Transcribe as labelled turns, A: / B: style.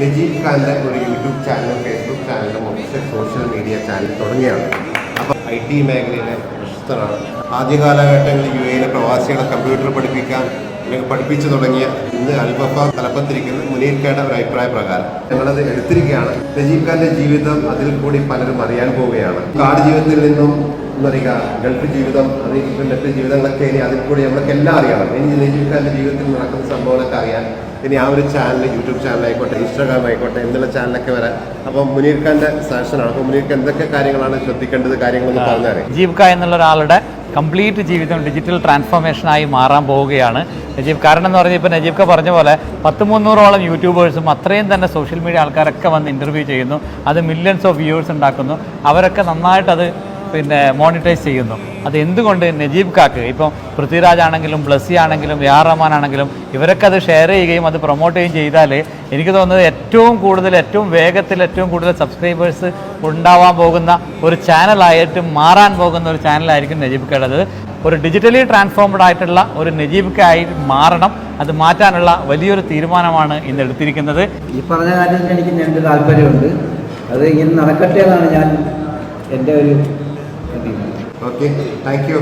A: നജീബ് ഖാന്റെ ഒരു യൂട്യൂബ് ചാനലും ഫേസ്ബുക്ക് ചാനലും ഒഫീഷ്യൽ സോഷ്യൽ മീഡിയ ചാനൽ തുടങ്ങിയാണ്. അപ്പോൾ ഐ ടി മേഖലയിലെ പ്രശസ്തനാണ് ആദ്യ കാലഘട്ടങ്ങളിൽ യു എയിലെ പ്രവാസികളെ കമ്പ്യൂട്ടർ പഠിപ്പിക്കാൻ അല്ലെങ്കിൽ പഠിപ്പിച്ചു തുടങ്ങിയ ഇന്ന് അൽബഫ തലപ്പത്തിരിക്കുന്ന മുനീർ ഖാന്റെ ഒരു അഭിപ്രായ പ്രകാരം. ഞങ്ങളത് എടുത്തിരിക്കുകയാണ്. നജീബ് ഖാന്റെ ജീവിതം അതിൽ കൂടി പലരും അറിയാൻ പോവുകയാണ്. കാട് ജീവിതത്തിൽ നിന്നും എന്താ പറയുക ഗൾഫ് ജീവിതം ഇപ്പം മറ്റ് ജീവിതങ്ങളൊക്കെ ഇനി അതിൽ കൂടി നമ്മൾക്ക് എല്ലാം അറിയണം. ഇനി നജീബ് ഖാന്റെ ജീവിതത്തിൽ നടക്കുന്ന സംഭവങ്ങളൊക്കെ അറിയാൻ ഇനി ആ ഒരു ചാനൽ യൂട്യൂബ് ചാനൽ ആയിക്കോട്ടെ ഇൻസ്റ്റാഗ്രാം ആയിക്കോട്ടെ എന്നുള്ള ചാനലൊക്കെ വരാം അപ്പം മുനീർ ഖാന്റെ സെഷനാണ് അപ്പോൾ മുനീർ എന്തൊക്കെ കാര്യങ്ങളാണ് ശ്രദ്ധിക്കേണ്ടത് കാര്യങ്ങളൊന്ന് പറഞ്ഞാൽ
B: ഖാൻ എന്നുള്ള ഒരാളുടെ കംപ്ലീറ്റ് ജീവിതം ഡിജിറ്റൽ ട്രാൻസ്ഫോർമേഷനായി മാറാൻ പോവുകയാണ് നജീബ്. കാരണം എന്ന് പറഞ്ഞാൽ ഇപ്പോൾ നജീബ് ഖാൻ പറഞ്ഞ പോലെ പത്ത് മുന്നൂറോളം യൂട്യൂബേഴ്സും അത്രയും തന്നെ സോഷ്യൽ മീഡിയ ആൾക്കാരൊക്കെ വന്ന് ഇന്റർവ്യൂ ചെയ്യുന്നു. അത് മില്യൺസ് ഓഫ് വ്യൂവേഴ്സ് ഉണ്ടാക്കുന്നു. അവരൊക്കെ നന്നായിട്ടത് പിന്നെ മോണിറ്റൈസ് ചെയ്യുന്നു. അത് എന്തുകൊണ്ട് നജീബ് കാക്ക് ഇപ്പം പൃഥ്വിരാജ് ആണെങ്കിലും ബ്ലസ്സി ആണെങ്കിലും എ ആർ റഹ്മാൻ ആണെങ്കിലും ഇവരൊക്കെ അത് ഷെയർ ചെയ്യുകയും അത് പ്രൊമോട്ട് ചെയ്യുകയും ചെയ്താൽ എനിക്ക് തോന്നുന്നത് ഏറ്റവും കൂടുതൽ ഏറ്റവും വേഗത്തിൽ ഏറ്റവും കൂടുതൽ സബ്സ്ക്രൈബേഴ്സ് ഉണ്ടാവാൻ പോകുന്ന ഒരു ചാനലായിട്ട് മാറാൻ പോകുന്ന ഒരു ചാനലായിരിക്കും നജീബ് കയുടേത് ഒരു ഡിജിറ്റലി ട്രാൻസ്ഫോംഡ് ആയിട്ടുള്ള ഒരു നജീബ് കായി മാറണം. അത് മാറ്റാനുള്ള വലിയൊരു തീരുമാനമാണ് ഇന്ന് എടുത്തിരിക്കുന്നത്.
C: ഈ പറഞ്ഞ കാര്യത്തിൽ എനിക്ക് രണ്ട് താല്പര്യമുണ്ട്. അത് ഇങ്ങനെ നടക്കട്ടെ എന്നാണ് ഞാൻ എന്റെ ഒരു.
A: Okay thank you